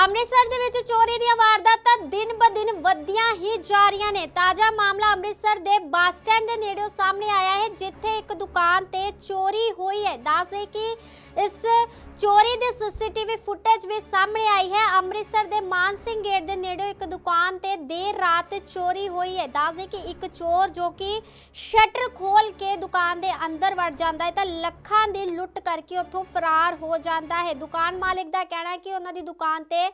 ਅੰਮ੍ਰਿਤਸਰ ਦੇ ਵਿੱਚ ਚੋਰੀ ਦੀਆਂ ਵਾਰਦਾਤਾਂ ਦਿਨ ਬ ਦਿਨ ਵਧੀਆਂ ਹੀ ਜਾ ਰਹੀਆਂ ਨੇ। ਤਾਜ਼ਾ ਮਾਮਲਾ ਅੰਮ੍ਰਿਤਸਰ ਦੇ ਬੱਸ ਸਟੈਂਡ ਦੇ ਨੇੜਿਓਂ ਸਾਹਮਣੇ ਆਇਆ ਹੈ, ਜਿੱਥੇ ਇੱਕ ਦੁਕਾਨ ਤੇ ਚੋਰੀ ਹੋਈ ਹੈ। ਦੱਸਦੇ ਕਿ ਇਸ ਚੋਰੀ ਦੇ ਸੀਸੀਟੀਵੀ ਫੁਟੇਜ ਵੀ ਸਾਹਮਣੇ ਆਈ ਹੈ। ਅੰਮ੍ਰਿਤਸਰ ਦੇ ਮਾਨ ਸਿੰਘ ਗੇਟ ਦੇ ਨੇੜੇ ਇੱਕ ਦੁਕਾਨ ਤੇ ਦੇਰ ਰਾਤ ਚੋਰੀ ਹੋਈ ਹੈ। ਦੱਸਦੇ ਕਿ ਇੱਕ ਚੋਰ ਜੋ ਕਿ ਸ਼ਟਰ ਖੋਲ ਕੇ ਦੁਕਾਨ ਦੇ ਅੰਦਰ ਵੜ ਜਾਂਦਾ ਹੈ ਤਾਂ ਲੱਖਾਂ ਦੀ ਲੁੱਟ ਕਰਕੇ ਉੱਥੋਂ ਫਰਾਰ ਹੋ ਜਾਂਦਾ ਹੈ। ਦੁਕਾਨ ਮਾਲਕ ਦਾ ਕਹਿਣਾ ਹੈ ਕਿ ਉਹਨਾਂ ਦੀ ਦੁਕਾਨ ਤੇ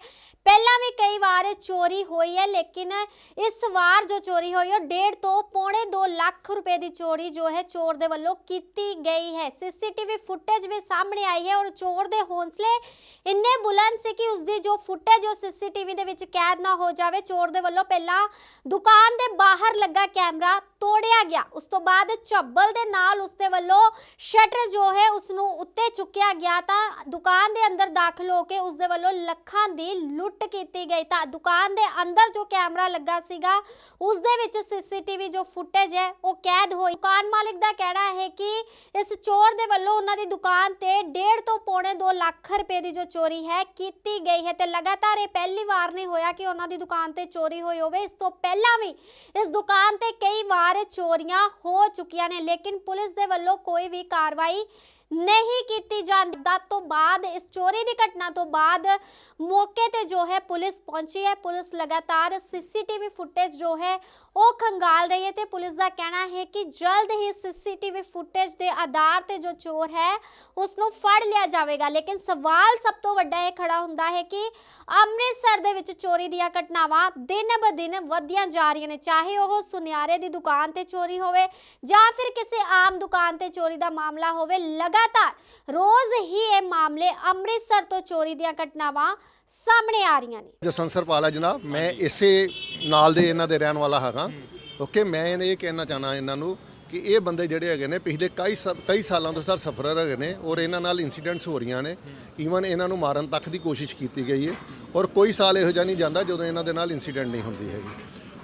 ਪਹਿਲਾਂ ਵੀ ਕਈ ਵਾਰ ਚੋਰੀ ਹੋਈ ਹੈ, ਲੇਕਿਨ ਇਸ ਵਾਰ ਜੋ ਚੋਰੀ ਹੋਈ ਉਹ ਡੇਢ ਤੋਂ ਪੌਣੇ 2 ਲੱਖ ਰੁਪਏ ਦੀ ਚੋਰੀ ਜੋ ਹੈ ਚੋਰ ਦੇ ਵੱਲੋਂ ਕੀਤੀ ਗਈ ਹੈ। ਸੀਸੀਟੀਵੀ ਫੁਟੇਜ ਵੀ ਸਾਹਮਣੇ ਆਈ ਹੈ ਔਰ ਚੋਰ ਦੇ ਹੌਸਲੇ ਇੰਨੇ ਬੁਲੰਦ ਸੀ ਕਿ ਉਸ ਦੀ ਜੋ ਫੁਟੇਜ ਉਹ ਸੀਸੀਟੀਵੀ ਦੇ ਵਿੱਚ ਕੈਦ ਨਾ ਹੋ ਜਾਵੇ। ਚੋਰ ਦੇ ਵੱਲੋਂ ਪਹਿਲਾਂ ਦੁਕਾਨ ਦੇ ਬਾਹਰ ਲੱਗਾ ਕੈਮਰਾ ਤੋੜਿਆ ਗਿਆ। ਉਸ ਤੋਂ ਬਾਅਦ ਝੱਬਲ ਦੇ ਨਾਲ ਉਸ ਦੇ ਵੱਲੋਂ ਸ਼ਟਰ ਜੋ ਹੈ ਉਸ ਨੂੰ ਉੱਤੇ ਚੁੱਕਿਆ ਗਿਆ ਤਾਂ ਦੁਕਾਨ ਦੇ ਅੰਦਰ ਦਾਖਲ ਹੋ ਕੇ ਉਸ ਦੇ ਵੱਲੋਂ ਲੱਖਾਂ ਦੀ ਲੁੱਟ ਕੀਤੀ ਗਈ ਤਾਂ ਦੁਕਾਨ ਦੇ ਅੰਦਰ ਜੋ ਕੈਮਰਾ ਲੱਗਾ ਸੀਗਾ, ਉਸ ਦੇ ਵਿੱਚ ਸੀਸੀਟੀਵੀ ਜੋ ਫੁਟੇਜ ਹੈ ਉਹ ਕੈਦ ਹੋਈ। ਦੁਕਾਨ ਮਾਲਕ ਦਾ ਕਹਿਣਾ ਹੈ ਕਿ ਇਸ ਚੋਰ ਦੇ ਵੱਲੋਂ ਉਹਨਾਂ ਦੀ ਦੁਕਾਨ ਤੇ ਡੇਢ ਤੋਂ ਪੌਣੇ 2 ਲੱਖ ਰੁਪਏ ਦੀ ਜੋ ਚੋਰੀ ਹੈ ਕੀਤੀ ਗਈ ਹੈ ਤੇ ਲਗਾਤਾਰ ਇਹ ਪਹਿਲੀ ਵਾਰ ਨਹੀਂ ਹੋਇਆ ਕਿ ਉਹਨਾਂ ਦੀ ਦੁਕਾਨ ਤੇ ਚੋਰੀ ਹੋਈ ਹੋਵੇ। ਇਸ ਤੋਂ ਪਹਿਲਾਂ ਵੀ ਇਸ ਦੁਕਾਨ ਤੇ ਕਈ ਵਾਰ ਚੋਰੀਆਂ ਹੋ ਚੁੱਕੀਆਂ ਨੇ ਲੇਕਿਨ ਪੁਲਿਸ ਦੇ ਵੱਲੋਂ ਕੋਈ ਵੀ ਕਾਰਵਾਈ ਨਹੀਂ ਕੀਤੀ ਜਾਂਦੀ। ਤੋਂ ਬਾਅਦ, ਇਸ ਚੋਰੀ ਦੀ ਘਟਨਾ ਤੋਂ ਬਾਅਦ ਮੌਕੇ ਤੇ ਜੋ ਹੈ ਪੁਲਿਸ ਪਹੁੰਚੀ ਹੈ। ਪੁਲਿਸ ਲਗਾਤਾਰ ਸੀਸੀਟੀਵੀ ਫੁਟੇਜ ਜੋ ਹੈ ਉਹ ਖੰਗਾਲ ਰਹੀ ਹੈ ਤੇ ਪੁਲਿਸ ਦਾ ਕਹਿਣਾ ਹੈ ਕਿ ਜਲਦ ਹੀ ਸੀਸੀਟੀਵੀ ਫੁਟੇਜ ਦੇ ਆਧਾਰ ਤੇ ਜੋ ਚੋਰ ਹੈ ਉਸ ਨੂੰ ਫੜ ਲਿਆ ਜਾਵੇਗਾ। ਲੇਕਿਨ ਸਵਾਲ ਸਭ ਤੋਂ ਵੱਡਾ ਇਹ ਖੜਾ ਹੁੰਦਾ ਹੈ ਕਿ ਅੰਮ੍ਰਿਤਸਰ ਦੇ ਵਿੱਚ ਚੋਰੀ ਦੀਆਂ ਘਟਨਾਵਾਂ ਦਿਨ ਬ ਦਿਨ ਵਧੀਆਂ ਜਾ ਰਹੀਆਂ ਨੇ। ਚਾਹੇ ਉਹ ਸੁਨਿਆਰੇ ਦੀ ਦੁਕਾਨ ਤੇ ਚੋਰੀ ਹੋਵੇ ਜਾਂ ਫਿਰ ਕਿਸੇ ਆਮ ਦੁਕਾਨ ਤੇ ਚੋਰੀ ਦਾ ਮਾਮਲਾ ਹੋਵੇ ਲਗਾਤਾਰ ਰੋਜ਼ ਹੀ ਇਹ ਮਾਮਲੇ ਅੰਮ੍ਰਿਤਸਰ ਤੋਂ ਚੋਰੀ ਦੀਆਂ ਘਟਨਾਵਾਂ ਸਾਹਮਣੇ ਆ ਰਹੀਆਂ ਨੇ। ਜਸਵੰਤ ਸਰਪਾਲ ਹੈ ਜਨਾਬ। ਮੈਂ ਇਸੇ ਨਾਲ ਦੇ ਇਹਨਾਂ ਦੇ ਰਹਿਣ ਵਾਲਾ ਹੈਗਾ। ਓਕੇ ਮੈਂ ਇਹਨੇ ਇਹ ਕਹਿਣਾ ਚਾਹਨਾ ਇਹਨਾਂ ਨੂੰ ਕਿ ਇਹ ਬੰਦੇ ਜਿਹੜੇ ਹੈਗੇ ਨੇ ਪਿਛਲੇ ਕਈ ਸ- ਕਈ ਸਾਲਾਂ ਤੋਂ ਸਰ ਸਫਰਰ ਹੈਗੇ ਨੇ ਔਰ ਇਹਨਾਂ ਨਾਲ ਇਨਸੀਡੈਂਟਸ ਹੋ ਰਹੀਆਂ ਨੇ। ਈਵਨ ਇਹਨਾਂ ਨੂੰ ਮਾਰਨ ਤੱਕ ਦੀ ਕੋਸ਼ਿਸ਼ ਕੀਤੀ ਗਈ ਹੈ ਔਰ ਕੋਈ ਸਾਲ ਇਹੋ ਜਿਹਾ ਨਹੀਂ ਜਾਂਦਾ ਜਦੋਂ ਇਹਨਾਂ ਦੇ ਨਾਲ ਇਨਸੀਡੈਂਟ ਨਹੀਂ ਹੁੰਦੀ ਹੈਗੀ।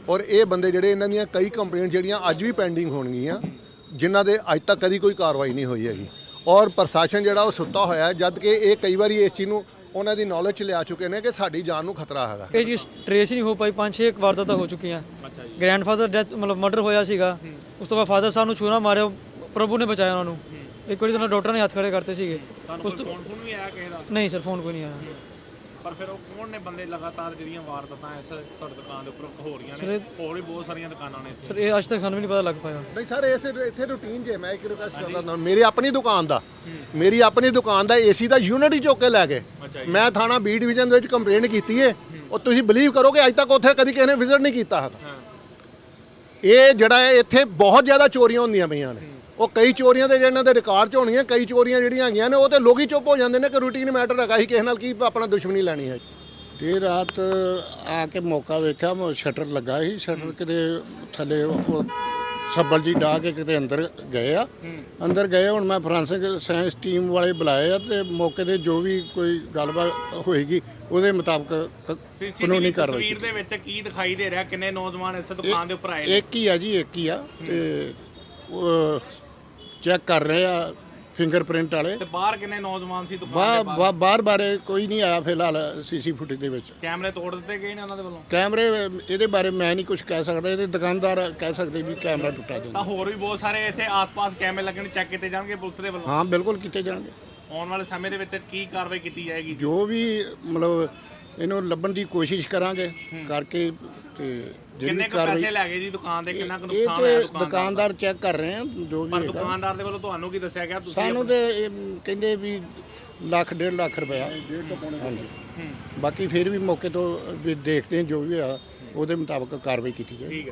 ਔਰ ਇਹ ਬੰਦੇ ਜਿਹੜੇ ਇਹਨਾਂ ਦੀਆਂ ਕਈ ਕੰਪਲੇਂਟ ਜਿਹੜੀਆਂ ਅੱਜ ਵੀ ਪੈਂਡਿੰਗ ਹੋਣਗੀਆਂ ਜਿਨ੍ਹਾਂ ਦੇ ਅੱਜ ਤੱਕ ਕਦੀ ਕੋਈ ਕਾਰਵਾਈ ਨਹੀਂ ਹੋਈ ਹੈਗੀ। ਔਰ ਪ੍ਰਸ਼ਾਸਨ ਜਿਹੜਾ ਉਹ ਸੁੱਤਾ ਹੋਇਆ ਹੈ ਜਦ ਕਿ ਇਹ ਕਈ ਵਾਰੀ ਇਸ ਚੀਜ਼ ਨੂੰ ਉਹਨਾਂ ਦੀ ਨੌਲੇਜ ਚ ਲਿਆ ਚੁੱਕੇ ਨੇ ਕਿ ਸਾਡੀ ਜਾਨ ਨੂੰ ਖਤਰਾ ਹੈਗਾ। ਇਹ ਚੀਜ਼ ਟ੍ਰੇਸ ਨਹੀਂ ਹੋ ਪਾਈ ਪੰਜ ਛੇ ਵਾਰਦਾਤਾਂ ਹੋ ਚੁੱਕੀਆਂ। ਅੱਛਾ ਜੀ। ਗ੍ਰੈਂਡਫਾਦਰ ਡੈਥ ਮਤਲਬ ਮਰਡਰ ਹੋਇਆ ਸੀਗਾ। ਉਸ ਤੋਂ ਬਾਅਦ ਫਾਦਰ ਸਾਹਿਬ ਨੂੰ ਛੁਰਾ ਮਾਰਿਆ ਪ੍ਰਭੂ ਨੇ ਬਚਾਇਆ ਉਹਨਾਂ ਨੂੰ। ਇੱਕ ਵਾਰੀ ਤਾਂ ਡਾਕਟਰ ਨੇ ਹੱਥ ਖੜੇ ਕਰਤੇ ਸੀਗੇ। ਤੁਹਾਨੂੰ ਕੋਈ ਫੋਨ ਫੋਨ ਵੀ ਆਇਆ ਕਿਸੇ ਦਾ? ਨਹੀਂ ਸਰ ਫੋਨ ਕੋਈ ਨਹੀਂ ਆਇਆ। ਪਰ ਫਿਰ ਉਹ ਕੌਣ ਨੇ ਬੰਦੇ ਲਗਾਤਾਰ ਜਿਹੜੀਆਂ ਵਾਰਦਾਤਾਂ ਇਸ ਤੁਹਾਡੀ ਦੁਕਾਨ ਦੇ ਉੱਪਰ ਹੋ ਰਹੀਆਂ ਨੇ? ਹੋਰ ਵੀ ਬਹੁਤ ਸਾਰੀਆਂ ਦੁਕਾਨਾਂ ਨੇ ਇੱਥੇ। ਸਰ ਇਹ ਅੱਜ ਤੱਕ ਸਾਨੂੰ ਵੀ ਨਹੀਂ ਪਤਾ ਲੱਗ ਪਾਇਆ। ਨਹੀਂ ਸਰ ਇਸ ਇੱਥੇ ਰੂਟੀਨ ਜੇ ਮੈਂ ਇੱਕ ਰਿਕਵੈਸਟ ਕਰਦਾ ਹਾਂ ਮੇਰੀ ਆਪਣੀ ਦੁਕਾਨ ਦਾ ਮੇਰੀ ਆਪਣੀ ਦੁਕਾਨ ਦਾ ਏਸੀ ਦਾ ਯੂਨਿਟ ਹੀ ਚੁੱਕ ਕੇ ਲੈ ਗਏ। ਮੈਂ ਥਾਣਾ ਬੀ ਡਿਵੀਜ਼ਨ ਦੇ ਵਿੱਚ ਕੰਪਲੇਂਟ ਕੀਤੀ ਹੈ। ਉਹ ਤੁਸੀਂ ਬਲੀਵ ਕਰੋਗੇ ਅੱਜ ਤੱਕ ਉੱਥੇ ਕਦੀ ਕਿਸੇ ਨੇ ਵਿਜ਼ਿਟ ਨਹੀਂ ਕੀਤਾ ਹੈਗਾ। ਹਾਂ। ਇਹ ਜਿਹੜਾ ਹੈ ਇੱਥੇ ਬਹੁਤ ਜ਼ਿਆਦਾ ਚੋਰੀਆਂ ਹੁੰਦੀਆਂ ਪਈਆਂ ਨੇ। ਉਹ ਕਈ ਚੋਰੀਆਂ ਦੇ ਜਿਹਨਾਂ ਦੇ ਰਿਕਾਰਡ 'ਚ ਹੋਣਗੀਆਂ ਕਈ ਚੋਰੀਆਂ ਜਿਹੜੀਆਂ ਹੈਗੀਆਂ ਨੇ ਉਹ ਤੇ ਲੋਕ ਹੀ ਚੁੱਪ ਹੋ ਜਾਂਦੇ ਨੇ ਕਿ ਰੂਟੀਨ ਮੈਟਰ ਹੈਗਾ ਹੀ ਕਿਸੇ ਨਾਲ ਕੀ ਆਪਣਾ ਦੁਸ਼ਮਣੀ ਲੈਣੀ ਹੈ। ਦੇਰ ਰਾਤ ਆ ਕੇ ਮੌਕਾ ਵੇਖਿਆ ਮੈਂ ਸ਼ਟਰ ਲੱਗਾ ਸੀ ਸ਼ਟਰ ਕਿਤੇ ਥੱਲੇ ਉਹ ਸੱਬਲ ਜੀ ਡਾ ਕੇ ਕਿਤੇ ਅੰਦਰ ਗਏ ਆ। ਅੰਦਰ ਗਏ ਹੁਣ ਮੈਂ ਫਰਾਂਸਿਕ ਸਾਇੰਸ ਟੀਮ ਵਾਲੇ ਬੁਲਾਏ ਆ ਤੇ ਮੌਕੇ ਤੇ ਜੋ ਵੀ ਕੋਈ ਗੱਲਬਾਤ ਹੋਏਗੀ ਉਹਦੇ ਮੁਤਾਬਕ ਕਾਨੂੰਨੀ ਕਾਰਵਾਈ ਤਸਵੀਰ ਦੇ ਵਿੱਚ ਕੀ ਦਿਖਾਈ ਦੇ ਰਿਹਾ ਕਿੰਨੇ ਨੌਜਵਾਨ ਇਸ ਦੁਕਾਨ ਦੇ ਉੱਪਰ ਆਏ ਇੱਕ ਹੀ ਆ ਜੀ ਇੱਕ ਹੀ ਆ ਤੇ ਚੈੱਕ ਕਰ ਰਹੇ ਆ ਫਿੰਗਰਪ੍ਰਿੰਟ ਵਾਲੇ। ਤੇ ਬਾਹਰ ਕਿੰਨੇ ਨੌਜਵਾਨ ਸੀ ਦੁਕਾਨ ਦੇ ਬਾਹਰ? ਬਾ- ਬਾਹਰ ਬਾਰੇ ਕੋਈ ਨਹੀਂ ਆਇਆ ਫਿਲਹਾਲ ਸੀਸੀ ਫੁਟੇਜ ਦੇ ਵਿੱਚ। ਕੈਮਰੇ ਤੋੜ ਦਿੱਤੇ ਗਏ ਨੇ ਉਹਨਾਂ ਦੇ ਵੱਲੋਂ? ਕੈਮਰੇ ਇਹਦੇ ਬਾਰੇ ਮੈਂ ਨਹੀਂ ਕੁਝ ਕਹਿ ਸਕਦਾ ਇਹਦੇ ਦੁਕਾਨਦਾਰ ਕਹਿ ਸਕਦੇ ਵੀ ਕੈਮਰਾ ਟੁੱਟਾ ਜਾਂਦਾ ਤਾਂ ਹੋਰ ਵੀ ਬਹੁਤ ਸਾਰੇ ਇੱਥੇ ਆਸ-ਪਾਸ ਕੈਮਰੇ ਲੱਗਣ ਚੈੱਕ ਕੀਤੇ ਜਾਣਗੇ ਪੁਲਿਸ ਦੇ ਵੱਲੋਂ? ਹਾਂ ਬਿਲਕੁਲ ਕੀਤੇ ਜਾਣਗੇ। ਆਉਣ ਵਾਲੇ ਸਮੇਂ ਦੇ ਵਿੱਚ ਕੀ ਕਾਰਵਾਈ ਕੀਤੀ ਜਾਏਗੀ? ਜੋ ਵੀ ਮਤਲਬ ਇਹਨੂੰ ਲੱਭਣ ਦੀ ਕੋਸ਼ਿਸ਼ ਕਰਾਂਗੇ ਕਰਕੇ ਤੇ ਕਿੰਨੇ ਕੁ ਪੈਸੇ ਲੈ ਗਏ ਜੀ ਦੁਕਾਨ ਦੇ? ਕਿੰਨਾ ਕੁ ਨੁਕਸਾਨ ਹੋਇਆ ਤੇ ਦੁਕਾਨ ਦਾ? ਦੁਕਾਨਦਾਰ ਚੈੱਕ ਕਰ ਰਹੇ ਆ ਜੋ ਵੀ ਪਰ ਹੈਗਾ। ਦੁਕਾਨਦਾਰ ਦੇ ਵੱਲੋਂ ਤੁਹਾਨੂੰ ਕੀ ਦੱਸਿਆ ਗਿਆ? ਤੁਸੀਂ ਸਾਨੂੰ ਤੇ ਇਹ ਕਹਿੰਦੇ ਵੀ ਲੱਖ ਡੇਢ ਲੱਖ ਰੁਪਇਆ। ਹਾਂਜੀ। ਬਾਕੀ ਫਿਰ ਵੀ ਮੌਕੇ ਤੋਂ ਵੀ ਦੇਖਦੇ ਹਾਂ ਜੋ ਵੀ ਆ ਉਹਦੇ ਮੁਤਾਬਕ ਕਾਰਵਾਈ ਕੀਤੀ ਜਾਏ। ਠੀਕ ਹੈ